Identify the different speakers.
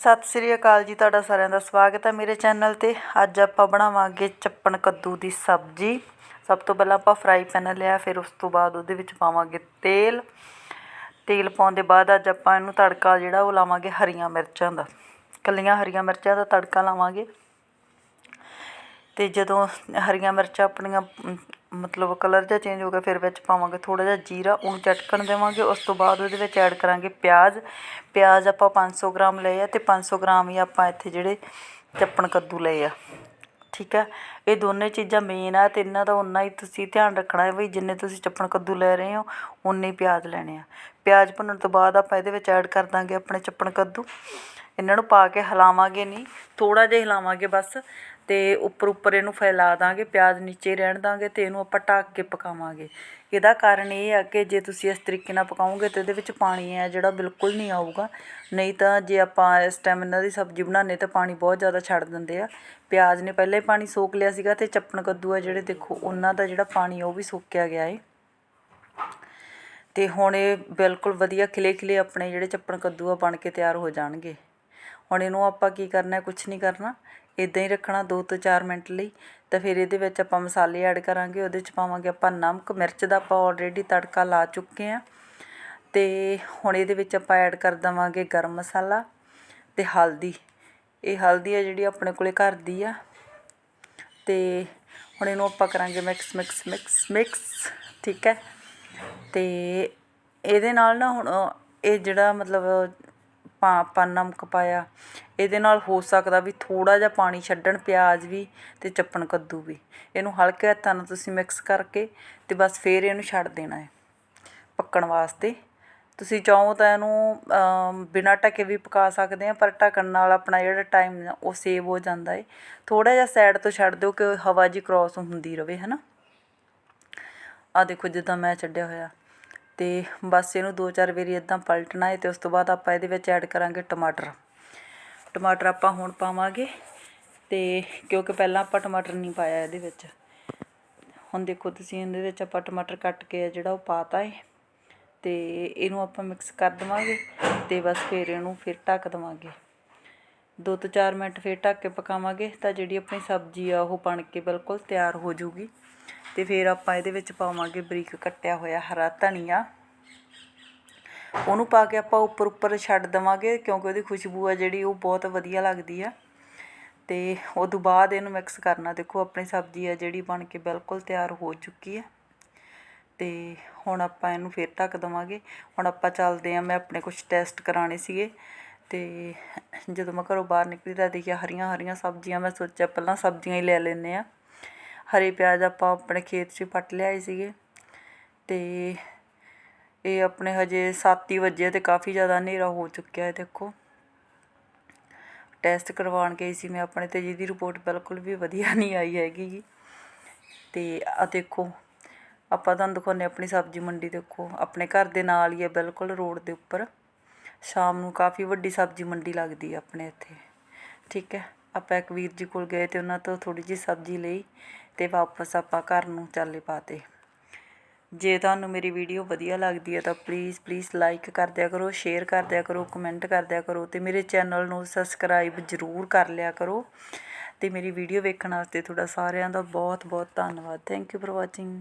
Speaker 1: ਸਤਿ ਸ੍ਰੀ ਅਕਾਲ ਜੀ ਤੁਹਾਡਾ ਸਾਰਿਆਂ ਦਾ, ਸਵਾਗਤ ਹੈ ਮੇਰੇ ਚੈਨਲ ਤੇ। ਅੱਜ ਆਪਾਂ ਬਣਾਵਾਂਗੇ ਚੱਪਣ ਕੱਦੂ ਦੀ ਸਬਜ਼ੀ। ਸਭ ਤੋਂ ਪਹਿਲਾਂ ਆਪਾਂ ਫਰਾਈ ਪੈਨ ਲਿਆ, ਫਿਰ ਉਸ ਤੋਂ ਬਾਅਦ ਉਹਦੇ ਵਿੱਚ ਪਾਵਾਂਗੇ ਤੇਲ। ਤੇਲ ਪਾਉਣ ਦੇ ਬਾਅਦ ਅੱਜ ਆਪਾਂ ਇਹਨੂੰ ਤੜਕਾ ਜਿਹੜਾ ਉਹ ਲਾਵਾਂਗੇ ਹਰੀਆਂ ਮਿਰਚਾਂ ਦਾ। ਕੱਲੀਆਂ ਹਰੀਆਂ ਮਿਰਚਾਂ ਦਾ ਤੜਕਾ ਲਾਵਾਂਗੇ। ਅਤੇ ਜਦੋਂ ਹਰੀਆਂ ਮਿਰਚਾਂ ਆਪਣੀਆਂ ਮਤਲਬ ਕਲਰ ਜਿਹਾ ਚੇਂਜ ਹੋ ਗਿਆ, ਫਿਰ ਵਿੱਚ ਪਾਵਾਂਗੇ ਥੋੜ੍ਹਾ ਜਿਹਾ ਜੀਰਾ, ਉਹਨੂੰ ਚਟਕਣ ਦੇਵਾਂਗੇ, ਉਸ ਤੋਂ ਬਾਅਦ ਉਹਦੇ ਵਿੱਚ ਐਡ ਕਰਾਂਗੇ ਪਿਆਜ਼। ਪਿਆਜ਼ ਆਪਾਂ ਪੰਜ ਸੌ ਗ੍ਰਾਮ ਲਏ ਆ ਅਤੇ ਪੰਜ ਸੌ ਗ੍ਰਾਮ ਹੀ ਆਪਾਂ ਇੱਥੇ ਜਿਹੜੇ ਚੱਪਣ ਕੱਦੂ ਲਏ ਆ। ਠੀਕ ਹੈ ਇਹ ਦੋਨੇ ਚੀਜ਼ਾਂ ਮੇਨ ਆ ਅਤੇ ਇਹਨਾਂ ਦਾ ਉਨਾ ਹੀ ਤੁਸੀਂ ਧਿਆਨ ਰੱਖਣਾ ਹੈ ਵੀ ਜਿੰਨੇ ਤੁਸੀਂ ਚੱਪਣ ਕੱਦੂ ਲੈ ਰਹੇ ਹੋ ਉਨੇ ਹੀ ਪਿਆਜ਼ ਲੈਣੇ ਆ। ਪਿਆਜ਼ ਭੁੰਨਣ ਤੋਂ ਬਾਅਦ ਆਪਾਂ ਇਹਦੇ ਵਿੱਚ ਐਡ ਕਰ ਦਾਂਗੇ ਆਪਣੇ ਚੱਪਣ ਕੱਦੂ। ਇਹਨਾਂ ਨੂੰ ਪਾ ਕੇ ਹਿਲਾਵਾਂਗੇ ਨਹੀਂ, ਥੋੜ੍ਹਾ ਜਿਹਾ ਹਿਲਾਵਾਂਗੇ ਬਸ ਅਤੇ ਉੱਪਰ ਉੱਪਰ ਇਹਨੂੰ ਫੈਲਾ ਦਾਂਗੇ, ਪਿਆਜ਼ ਨੀਚੇ ਰਹਿਣ ਦਾਂਗੇ ਅਤੇ ਇਹਨੂੰ ਆਪਾਂ ਢੱਕ ਕੇ ਪਕਾਵਾਂਗੇ। ਇਹਦਾ ਕਾਰਨ ਇਹ ਆ ਕਿ ਜੇ ਤੁਸੀਂ ਇਸ ਤਰੀਕੇ ਨਾਲ ਪਕਾਓਗੇ ਤਾਂ ਇਹਦੇ ਵਿੱਚ ਪਾਣੀ ਹੈ ਜਿਹੜਾ ਬਿਲਕੁਲ ਨਹੀਂ ਆਊਗਾ। ਨਹੀਂ ਤਾਂ ਜੇ ਆਪਾਂ ਇਸ ਟਾਈਮ ਇਹਨਾਂ ਦੀ ਸਬਜ਼ੀ ਬਣਾਉਂਦੇ ਤਾਂ ਪਾਣੀ ਬਹੁਤ ਜ਼ਿਆਦਾ ਛੱਡ ਦਿੰਦੇ ਆ। ਪਿਆਜ਼ ਨੇ ਪਹਿਲਾਂ ਹੀ ਪਾਣੀ ਸੋਖ ਲਿਆ ਸੀਗਾ ਅਤੇ ਚੱਪਣ ਕੱਦੂ ਆ ਜਿਹੜੇ ਦੇਖੋ, ਉਹਨਾਂ ਦਾ ਜਿਹੜਾ ਪਾਣੀ ਆ ਉਹ ਵੀ ਸੋਕਿਆ ਗਿਆ ਏ। ਅਤੇ ਹੁਣ ਇਹ ਬਿਲਕੁਲ ਵਧੀਆ ਖਿਲੇ ਖਿਲੇ ਆਪਣੇ ਜਿਹੜੇ ਚੱਪਣ ਕੱਦੂ ਆ ਬਣ ਕੇ ਤਿਆਰ ਹੋ ਜਾਣਗੇ। ਹੁਣ ਇਹਨੂੰ ਆਪਾਂ ਕੀ ਕਰਨਾ ਕੁਛ ਨਹੀਂ ਕਰਨਾ। ਇੱਦਾਂ ਹੀ ਰੱਖਣਾ ਦੋ ਤੋਂ ਚਾਰ ਮਿੰਟ ਲਈ। ਤਾਂ ਫਿਰ ਇਹਦੇ ਵਿੱਚ ਆਪਾਂ ਮਸਾਲੇ ਐਡ ਕਰਾਂਗੇ, ਉਹਦੇ 'ਚ ਪਾਵਾਂਗੇ ਆਪਾਂ ਨਮਕ, ਮਿਰਚ ਦਾ ਆਪਾਂ ਆਲਰੇਡੀ ਤੜਕਾ ਲਾ ਚੁੱਕੇ ਹਾਂ। ਅਤੇ ਹੁਣ ਇਹਦੇ ਵਿੱਚ ਆਪਾਂ ਐਡ ਕਰ ਦਵਾਂਗੇ ਗਰਮ ਮਸਾਲਾ ਅਤੇ ਹਲਦੀ। ਇਹ ਹਲਦੀ ਆ ਜਿਹੜੀ ਆਪਣੇ ਕੋਲੇ ਘਰ ਦੀ ਆ। ਅਤੇ ਹੁਣ ਇਹਨੂੰ ਆਪਾਂ ਕਰਾਂਗੇ ਮਿਕਸ ਮਿਕਸ ਮਿਕਸ ਮਿਕਸ ਠੀਕ ਹੈ। ਅਤੇ ਇਹਦੇ ਨਾਲ ਨਾ ਹੁਣ ਇਹ ਜਿਹੜਾ ਮਤਲਬ ਪਾ ਆਪਾਂ ਨਮਕ ਪਾਇਆ। ਇਹਦੇ ਨਾਲ ਹੋ ਸਕਦਾ ਵੀ ਥੋੜ੍ਹਾ ਜਿਹਾ ਪਾਣੀ ਛੱਡਣ, ਪਿਆਜ਼ ਵੀ ਅਤੇ ਚੱਪਣ ਕੱਦੂ ਵੀ। ਇਹਨੂੰ ਹਲਕੇ ਹੱਥਾਂ ਨਾਲ ਤੁਸੀਂ ਮਿਕਸ ਕਰਕੇ ਅਤੇ ਬਸ ਫਿਰ ਇਹਨੂੰ ਛੱਡ ਦੇਣਾ ਹੈ ਪੱਕਣ ਵਾਸਤੇ। ਤੁਸੀਂ ਚਾਹੋ ਤਾਂ ਇਹਨੂੰ ਬਿਨਾਂ ਢੱਕੇ ਵੀ ਪਕਾ ਸਕਦੇ ਆ, ਪਰ ਢੱਕਣ ਨਾਲ ਆਪਣਾ ਜਿਹੜਾ ਟਾਈਮ ਉਹ ਸੇਵ ਹੋ ਜਾਂਦਾ ਏ ਥੋੜ੍ਹਾ ਜਿਹਾ ਸਾਈਡ ਤੋਂ ਛੱਡ ਦਿਓ ਕਿ ਹਵਾ ਜੀ ਕ੍ਰਾਸ ਹੁੰਦੀ ਰਵੇ ਹੈ ਨਾ ਆ ਦੇਖੋ ਜਿੱਦਾਂ ਮੈਂ ਛੱਡਿਆ ਹੋਇਆ। ਅਤੇ ਬਸ ਇਹਨੂੰ ਦੋ ਚਾਰ ਵਾਰੀ ਇੱਦਾਂ ਪਲਟਣਾ ਹੈ ਅਤੇ ਉਸ ਤੋਂ ਬਾਅਦ ਆਪਾਂ ਇਹਦੇ ਵਿੱਚ ਐਡ ਕਰਾਂਗੇ ਟਮਾਟਰ। ਟਮਾਟਰ ਆਪਾਂ ਹੁਣ ਪਾਵਾਂਗੇ ਅਤੇ ਕਿਉਂਕਿ ਪਹਿਲਾਂ ਆਪਾਂ ਟਮਾਟਰ ਨਹੀਂ ਪਾਇਆ ਇਹਦੇ ਵਿੱਚ। ਹੁਣ ਦੇਖੋ ਤੁਸੀਂ ਇਹਦੇ ਵਿੱਚ ਆਪਾਂ ਟਮਾਟਰ ਕੱਟ ਕੇ ਜਿਹੜਾ ਉਹ ਪਾਤਾ ਹੈ ਅਤੇ ਇਹਨੂੰ ਆਪਾਂ ਮਿਕਸ ਕਰ ਦਵਾਂਗੇ ਅਤੇ ਬਸ ਫਿਰ ਇਹਨੂੰ ਫਿਰ ਢੱਕ ਦਵਾਂਗੇ। ਦੋ ਤੋਂ ਚਾਰ ਮਿੰਟ ਫਿਰ ਢੱਕ ਕੇ ਪਕਾਵਾਂਗੇ ਤਾਂ ਜਿਹੜੀ ਆਪਣੀ ਸਬਜ਼ੀ ਆ ਉਹ ਬਣ ਕੇ ਬਿਲਕੁਲ ਤਿਆਰ ਹੋ ਜੂਗੀ ਤੇ ਫਿਰ ਆਪਾਂ ਇਹਦੇ ਵਿੱਚ ਪਾਵਾਂਗੇ ਬਰੀਕ ਕੱਟਿਆ ਹੋਇਆ ਹਰਾ ਧਨੀਆ। ਉਹਨੂੰ ਪਾ ਕੇ ਆਪਾਂ ਉੱਪਰ ਉੱਪਰ ਛੱਡ ਦਵਾਂਗੇ ਕਿਉਂਕਿ ਉਹਦੀ ਖੁਸ਼ਬੂ ਆ ਜਿਹੜੀ ਉਹ ਬਹੁਤ ਵਧੀਆ ਲੱਗਦੀ ਆ। ਤੇ ਉਹ ਤੋਂ ਬਾਅਦ ਇਹਨੂੰ ਮਿਕਸ ਕਰਨਾ। ਦੇਖੋ, ਆਪਣੀ ਸਬਜ਼ੀ ਆ ਜਿਹੜੀ ਬਣ ਕੇ ਬਿਲਕੁਲ ਤਿਆਰ ਹੋ ਚੁੱਕੀ ਹੈ ਤੇ ਹੁਣ ਆਪਾਂ ਇਹਨੂੰ ਫਿਰ ਢੱਕ ਦਵਾਂਗੇ। ਹੁਣ ਆਪਾਂ ਚੱਲਦੇ ਆ ਮੈਂ ਆਪਣੇ ਕੁਝ ਟੈਸਟ ਕਰਾਣੇ ਸੀਗੇ। ਤੇ ਜਦੋਂ ਮੈਂ ਘਰੋਂ ਬਾਹਰ ਨਿਕਲੀ ਤਾਂ ਦੇਖਿਆ ਹਰੀਆਂ ਹਰੀਆਂ ਸਬਜ਼ੀਆਂ, ਮੈਂ ਸੋਚਿਆ ਪਹਿਲਾਂ ਸਬਜ਼ੀਆਂ ਹੀ ਲੈ ਲੈਂਦੇ ਆ ਹਰੇ ਪਿਆਜ਼ ਆਪਾਂ ਆਪਣੇ ਖੇਤ 'ਚ ਪੱਟ ਲਿਆਏ ਸੀਗੇ ਅਤੇ ਇਹ ਆਪਣੇ ਹਜੇ 7 ਹੀ ਵਜੇ ਤੇ ਕਾਫੀ ਜ਼ਿਆਦਾ ਹਨੇਰਾ ਹੋ ਚੁੱਕਿਆ ਹੈ, ਦੇਖੋ। ਟੈਸਟ ਕਰਵਾਉਣ ਗਈ ਸੀ ਮੈਂ ਆਪਣੇ ਤੇ, ਜਿਹਦੀ ਰਿਪੋਰਟ ਬਿਲਕੁਲ ਵੀ ਵਧੀਆ ਨਹੀਂ ਆਈ ਹੈਗੀ ਤੇ ਆ ਦੇਖੋ, ਆਪਾਂ ਤੁਹਾਨੂੰ ਦਿਖਾਉਂਦੇ ਆਪਣੀ ਸਬਜ਼ੀ ਮੰਡੀ, ਦੇਖੋ। ਆਪਣੇ ਘਰ ਦੇ ਨਾਲ ਹੀ ਹੈ, ਬਿਲਕੁਲ ਰੋਡ ਦੇ ਉੱਪਰ। ਸ਼ਾਮ ਨੂੰ ਕਾਫੀ ਵੱਡੀ ਸਬਜ਼ੀ ਮੰਡੀ ਲੱਗਦੀ ਹੈ ਆਪਣੇ ਇੱਥੇ। ਠੀਕ ਹੈ। ਆਪਾਂ ਇੱਕ ਵੀਰ ਜੀ ਕੋਲ ਗਏ ਅਤੇ ਉਹਨਾਂ ਤੋਂ ਥੋੜ੍ਹੀ ਜਿਹੀ ਸਬਜ਼ੀ ਲਈ ਅਤੇ ਵਾਪਸ ਆਪਾਂ ਘਰ ਨੂੰ ਚਾਲੇ ਪਾਤੇ। ਜੇ ਤੁਹਾਨੂੰ ਮੇਰੀ ਵੀਡੀਓ ਵਧੀਆ ਲੱਗਦੀ ਹੈ ਤਾਂ ਪਲੀਜ਼ ਪਲੀਜ਼ ਲਾਈਕ ਕਰ ਦਿਆ ਕਰੋ ਸ਼ੇਅਰ ਕਰ ਦਿਆ ਕਰੋ ਕਮੈਂਟ ਕਰ ਦਿਆ ਕਰੋ ਅਤੇ ਮੇਰੇ ਚੈਨਲ ਨੂੰ ਸਬਸਕ੍ਰਾਈਬ ਜ਼ਰੂਰ ਕਰ ਲਿਆ ਕਰੋ ਅਤੇ ਮੇਰੀ ਵੀਡੀਓ ਵੇਖਣ ਵਾਸਤੇ ਤੁਹਾਡਾ ਸਾਰਿਆਂ ਦਾ ਬਹੁਤ ਬਹੁਤ ਧੰਨਵਾਦ। Thank you for watching